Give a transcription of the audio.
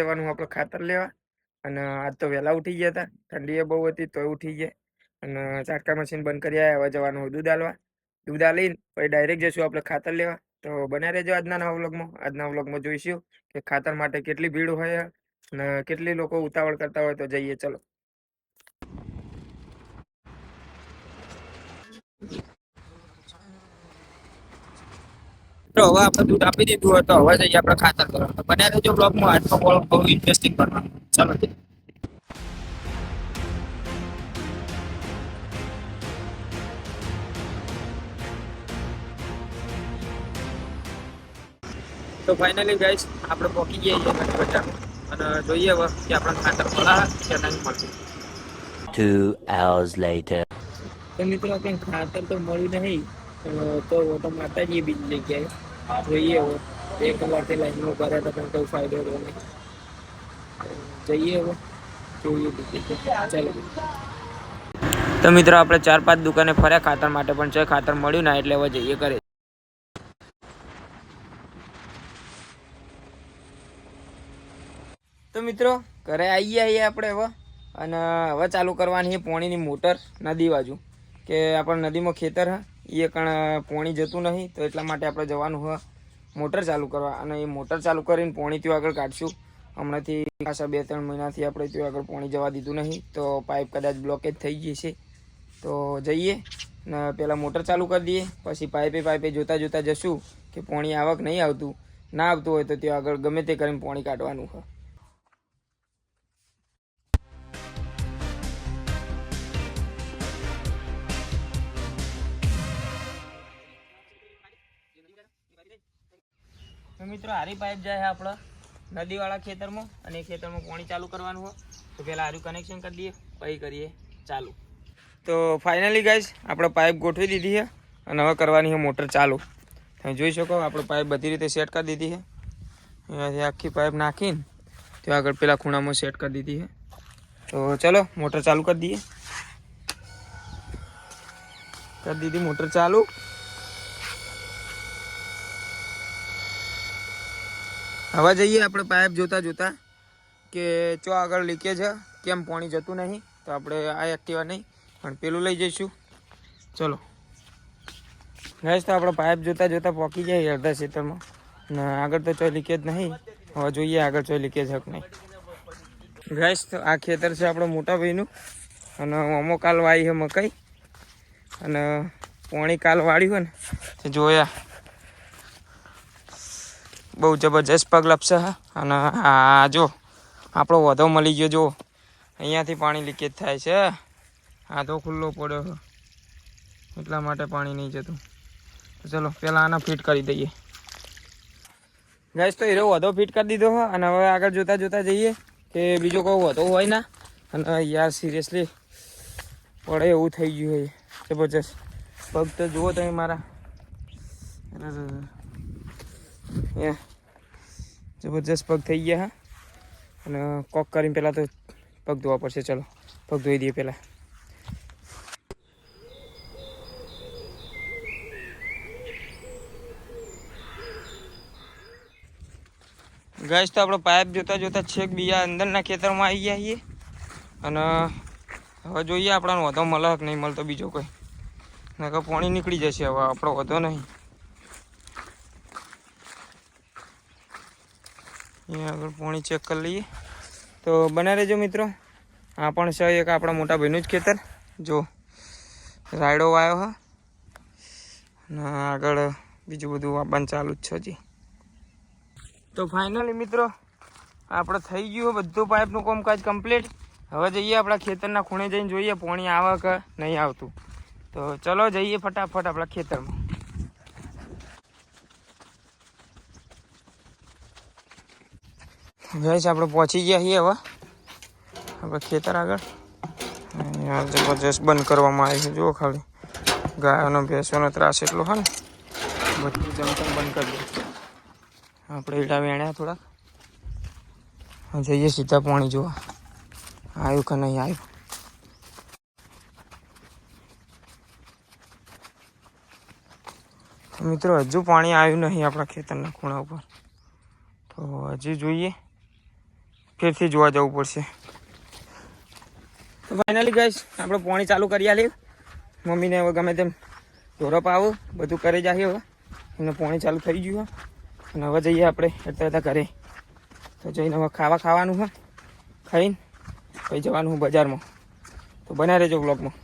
જવાનું આપણે ખાતર લેવા. અને આજ તો વહેલા ઉઠી ગયા હતા. ઠંડી બહુ હતી તોય ઉઠી ગયા. અને ચાટકા મશીન બંધ કરી આવ્યા. હવે જવાનું હોય દૂધ આલવા. દૂધ આલીને પછી ડાયરેક્ટ જઈશું આપણે ખાતર લેવા. તો બન્યા રહેજો આજના નવા વ્લોગમાં. આજના વ્લોગમાં જોઈશું કે ખાતર માટે કેટલી ભીડ હોય અને કેટલી લોકો ઉતાવળ કરતા હોય તો જઈએ. ચલો. તો હવે આપણે દૂધ આપી દીધું હોય તો હવે જઈએ આપણે ખાતર કરવા તો બન્યા રહેજો બ્લોગમાં આજનો બ્લોગ બહુ ઇન્ટરેસ્ટિંગ કરવાનો ચાલો તો ફાઇનલી ગાઈસ આપણે પહોંચી ગયા છીએ ઘણી બજારમાં અને જોઈએ હવે કે આપણે ખાતર મળે કે નહીં મળતું Two hours later. તો મિત્રો કંઈ ખાતર તો મળ્યું નહીં તો તો માતાજીએ બીજી જગ્યાએ જોઈએ હવે. બે કલાકથી લાઈનમાં કર્યા હતા પણ કોઈ ફાયદો રહ્યો નહીં. જઈએ હવે. જોઈએ બીજી. ચાલો. તો મિત્રો, આપણે ચાર પાંચ દુકાને ફર્યા. ખાતર માટે પણ છે. ખાતર મળ્યું ના એટલે હવે જઈએ કરે તો મિત્રો, ઘરે આવી ગયા આપણે હવે. અને હવે ચાલુ કરવાની છે પોણીની મોટર નદી બાજુ. કે આપણે નદીમાં ખેતર હે. એ કણ પોણી જતું નહીં, તો એટલા માટે આપણે જવાનું હોય મોટર ચાલુ કરવા. અને એ મોટર ચાલુ કરીને પોણી ત્યાં આગળ કાઢશું. હમણાંથી ખાસા બે ત્રણ મહિનાથી આપણે ત્યાં આગળ પોણી જવા દીધું નહીં, તો પાઇપ કદાચ બ્લોકેજ થઈ ગઈ છે. તો જઈએ ને પહેલાં મોટર ચાલુ કરી દઈએ. પછી પાઇપે પાઇપે જોતા જોતા જશું કે પોણી આવક નહીં આવતું. ના આવતું હોય તો ત્યાં આગળ ગમે તે કરીને પોણી કાઢવાનું હોય તો મિત્રો હારી પાઇપ જાય આપણે નદીવાળા ખેતરમાં અને એ ખેતરમાં પાણી ચાલુ કરવાનું હોય. તો પહેલાં હારું કનેક્શન કરી દઈએ, પછી કરીએ ચાલુ. તો ફાઇનલી ગાઈઝ આપણે પાઇપ ગોઠવી દીધી છે અને હવે કરવાની છે મોટર ચાલુ. તમે જોઈ શકો, આપણે પાઇપ બધી રીતે સેટ કરી દીધી છે. અહીંયાથી આખી પાઇપ નાખીને ત્યાં આગળ પેલા ખૂણામાં સેટ કરી દીધી છે. તો ચલો, મોટર ચાલુ કરી દઈએ. કરી દીધી મોટર ચાલુ. હવે જઈએ આપણે પાઇપ જોતા જોતા કે ચો આગળ લીકેજ છે, કેમ પાણી જતું નહીં? તો આપણે આ એક્ટિવા નહીં, પણ પેલું લઈ જઈશું. ચલો. ગેસ તો આપણે પાઇપ જોતા જોતા પહોંચી જાય અડધા ક્ષેત્રમાં ને આગળ તો ચોય લીકેજ નહીં. હવે જોઈએ આગળ ચોય લીકેજ હક નહીં. ગેસ તો આ ખેતર છે આપણો મોટા ભાઈનું. અને અમો કાલ વાવી છે મકાઈ. અને પોણી કાલ વાળ્યું હોય ને જોયા. બહુ જબરજસ્ત પગ લપશે છે અને આ જો, આપણો વધો મળી ગયો, જો. અહીંયાથી પાણી લીકેજ થાય છે. આ તો ખુલ્લો પડ્યો એટલા માટે પાણી નહીં જતું. તો ચલો પહેલાં આને ફિટ કરી દઈએ. ગાઈસ, તો હીરો વધો ફિટ કરી દીધો છે અને હવે આગળ જોતા જોતા જઈએ કે બીજો કોઈ વધો હોય ના. અને યાર સિરિયસલી પડે એવું થઈ ગયું હોય જબરજસ્ત. પગ તો જુઓ તમે મારા. એ જબરજસ્ત પગ થઈ ગયા, હા. અને કોક કરીને પહેલાં તો પગ ધોવા પડશે, ચલો. પગ ધોઈ દઈએ પહેલાં ગેસ તો આપણો પાઇપ જોતા જોતા છેક બીજા અંદરના ખેતરમાં આવી ગયા છીએ. અને, હવે જોઈએ આપણાનો વધો મળે નહીં, મળતો બીજો કોઈ. નકર પાણી નીકળી જશે, હવે આપણો વધો નહીં. અહીંયા આગળ પાણી ચેક કરી લઈએ. તો બનાવી રહેજો મિત્રો. આ પણ છે એક આપણા મોટા ભાઈનું જ ખેતર. જો, રાયડો વાયો હા. અને આગળ બીજું બધું વાપવાનું ચાલુ જ છે હજી. તો ફાઇનલી મિત્રો, આપણે થઈ ગયું બધું પાઇપનું કામકાજ કમ્પ્લીટ હવે જઈએ આપણા ખેતરના ખૂણે જઈને જોઈએ પાણી આવે કે નહીં આવતું. તો ચલો જઈએ ફટાફટ આપણા ખેતરમાં. ગઈશ આપણે પહોંચી ગયા છીએ હવે. આપણે ખેતર આગળ. અહીંયા જબરજસ્ત બંધ કરવામાં આવી છે, જુઓ ખાલી. ગાયોનો, ભેંસોનો ત્રાસ એટલો હોય ને, બધું જમતમ બંધ કરી દે. આપણે ઈડા વેણ્યા થોડાક. જઈએ સીધા પાણી જોવા. આવ્યું કે નહીં આવ્યું? મિત્રો, હજુ પાણી આવ્યું નહીં આપણા ખેતરના ખૂણા ઉપર. તો હજી જોઈએ. ફેરથી જોવા જવું પડશે. તો ફાઇનલી ગઈશ આપણે પાણી ચાલુ કરી આલી. મમ્મીને હવે ગમે તેમ ઢોરપ આવો, બધું કરી જાય હવે. એમને પાણી ચાલુ થઈ ગયું અને હવે જઈએ આપણે અત્યારે ઘરે. તો જઈને હવે ખાવા ખાવાનું હા ખાઈને પછી જવાનું હું બજારમાં. તો બના રહેજો બ્લોગમાં